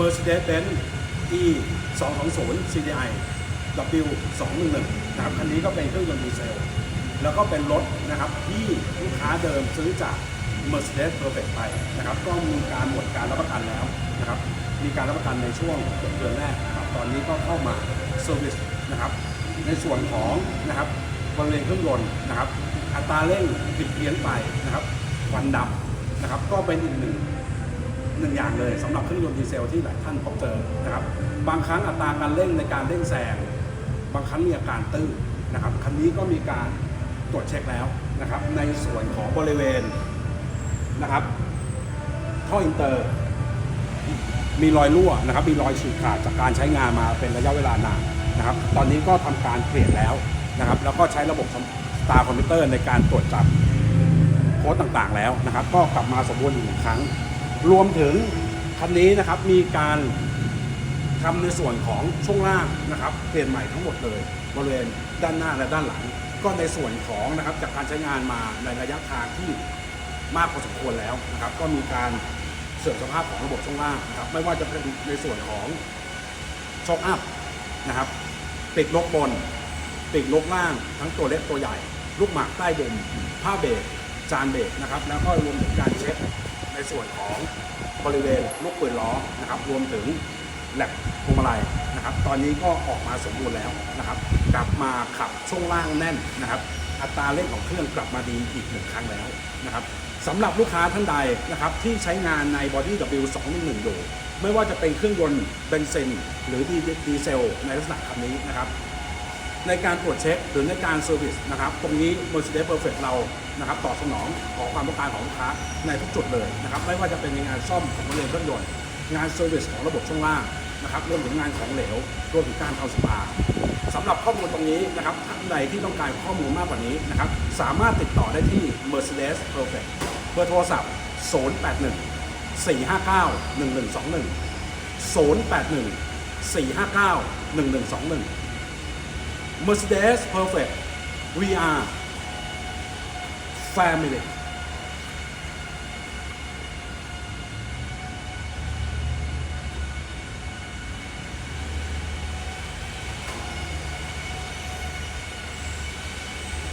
Mercedes-Benz E 220 CDI W 211นะครับคันนี้ก็เป็นเครื่องยนต์ดีเซล แล้วก็เป็นรถนะครับที่ลูกค้าเดิมซื้อจาก Mercedes Perfect ไปนะครับ ก็มีการหมดการรับประกันแล้วนะครับ มีการรับประกันในช่วงเดือนแรกนะครับ ตอนนี้ก็เข้ามาเซอร์วิสนะครับ ในส่วนของนะครับบริเวณเครื่องยนต์นะครับ อัตราเร่งผิดเพี้ยนไปนะครับควันดำนะครับ ก็เป็นอีกหนึ่ง หนึ่งอย่างเลยสำหรับเครื่องยนต์ดีเซลที่หลายท่านพบเจอนะครับบางครั้งอัตราการเร่งในการเร่งแซงบางครั้งมีอาการตื้นนะครับคันนี้ก็มีการตรวจเช็คแล้วนะครับในส่วนของบริเวณนะครับท่ออินเตอร์มีรอยรั่วนะครับมีรอยฉีกขาดจากการใช้งานมาเป็นระยะเวลานานนะครับตอนนี้ก็ทำการเปลี่ยนแล้วนะครับแล้วก็ใช้ระบบตาคอมพิวเตอร์ในการตรวจจับโค้ดต่างๆแล้วนะครับ ก็กลับมาสมบูรณ์อีกครั้ง รวมถึงคันนี้นะครับมีการทำในส่วนของช่วงล่างนะครับเปลี่ยนใหม่ทั้งหมดเลยบริเวณด้านหน้าและด้านหลัง ก็ในส่วนของนะครับจากการใช้งานมาในระยะทางที่มากพอสมควรแล้วนะครับก็มีการเสื่อมสภาพของระบบช่วงล่างนะครับไม่ว่าจะเป็นในส่วนของช็อคอัพนะครับปีกลกบนปีกลกล่างทั้งตัวเล็กตัวใหญ่ ลูกหมากใต้ดุมผ้าเบรกจานเบรกนะครับแล้วก็รวมถึงการเช็ค ส่วนของบริเวณลูกปืนล้อนะครับ รวมถึงแหลกพวงมาลัยนะครับ ตอนนี้ก็ออกมาสมบูรณ์แล้วนะครับ กลับมาขับช่วงล่างแน่นนะครับ อัตราเร่งของเครื่องกลับมาดีอีกหนึ่งครั้งแล้วนะครับสำหรับลูกค้าท่านใดนะครับที่ใช้งานใน Body W 2 1 1 อยู่ไม่ว่าจะเป็นเครื่องยนต์เบนซินหรือดีดีเซลในลักษณะคันนี้นะครับ ในการตรวจเช็คหรือในการเซอร์วิสนะครับตรงนี้ Mercedes Perfect เรานะครับตอบสนองขอความต้องการของลูกค้าในทุกจุดเลยนะครับไม่ว่าจะเป็นในงานซ่อมของบริเวณเครื่องยนต์งานเซอร์วิสของระบบช่วงล่างนะครับรวมถึงงานของเหลวรวมถึงการทำสปาสำหรับข้อมูลตรงนี้นะครับท่านใดที่ต้องการข้อมูลมากกว่านี้นะครับสามารถติดต่อได้ที่ Mercedes Perfect เบอร์โทรศัพท์ 081 459 1121 081 459 1121 Mercedes Perfect We are Family